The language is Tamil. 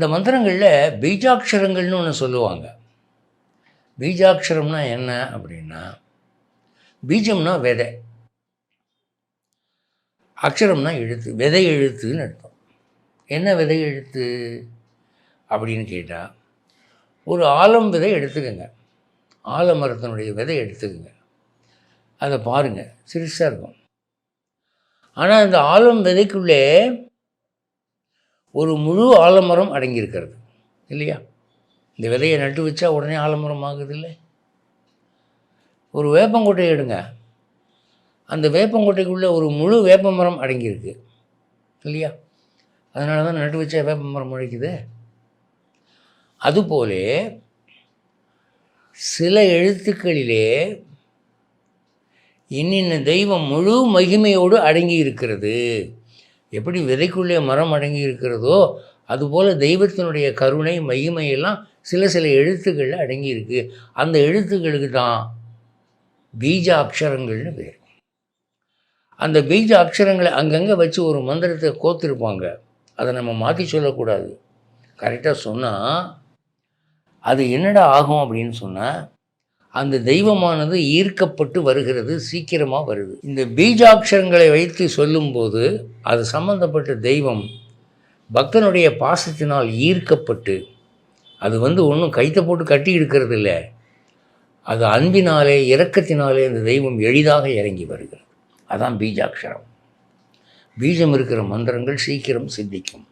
இந்த மந்திரங்களில் பீஜாட்சரங்கள்னு ஒன்று சொல்லுவாங்க. பீஜாட்சரம்னா என்ன அப்படின்னா பீஜம்னா விதை. அக்ஷரம்னா எழுத்து விதை எழுத்துன்னு அர்த்தம். என்ன விதை எழுத்து அப்படின்னு கேட்டால் ஒரு ஆலம் விதை எடுத்துக்கோங்க. ஆலமரத்தினுடைய விதை எடுத்துக்கோங்க. அதை பாருங்கள் சிறுசாக இருக்கும். ஆனால் இந்த ஆலம் விதைக்குள்ளே ஒரு முழு ஆலமரம் அடங்கியிருக்கிறது இல்லையா? இந்த விதையை நட்டு வச்சா உடனே ஆலமரம் ஆகுது இல்லை? ஒரு வேப்பங்கொட்டையை எடுங்க. அந்த வேப்பங்கொட்டைக்குள்ளே ஒரு முழு வேப்ப மரம் அடங்கியிருக்கு இல்லையா? அதனால தான் நட்டு வச்சா வேப்ப மரம் முளைக்குது. அதுபோலே சில எழுத்துக்களிலே இன்னின்ன தெய்வம் முழு மகிமையோடு அடங்கி இருக்கிறது எப்படி விதைக்குள்ளே மரம் அடங்கி இருக்கிறதோ அதுபோல் தெய்வத்தினுடைய கருணை மகிமையெல்லாம் சில சில எழுத்துக்களில் அடங்கியிருக்கு. அந்த எழுத்துக்களுக்கு தான் பீஜ அக்ஷரங்கள்னு பேர். அந்த பீஜ அக்ஷரங்களை அங்கங்கே வச்சு ஒரு மந்திரத்தை கோத்திருப்பாங்க. அதை நம்ம மாற்றி சொல்லக்கூடாது. கரெக்டாக சொன்னால் அது என்னடா ஆகும் அப்படின்னு சொன்னால் அந்த தெய்வமானது ஈர்க்கப்பட்டு வருகிறது சீக்கிரமாக வருது. இந்த பீஜாட்சரங்களை வைத்து சொல்லும்போது அது சம்பந்தப்பட்ட தெய்வம் பக்தனுடைய பாசத்தினால் ஈர்க்கப்பட்டு அது வந்து ஒன்றும் கைத்தை போட்டு கட்டி இருக்கிறது இல்லை அது அன்பினாலே இரக்கத்தினாலே அந்த தெய்வம் எளிதாக இறங்கி வருகிறது. அதான் பீஜாட்சரம். பீஜம் இருக்கிற மந்திரங்கள் சீக்கிரம் சித்திக்கும்.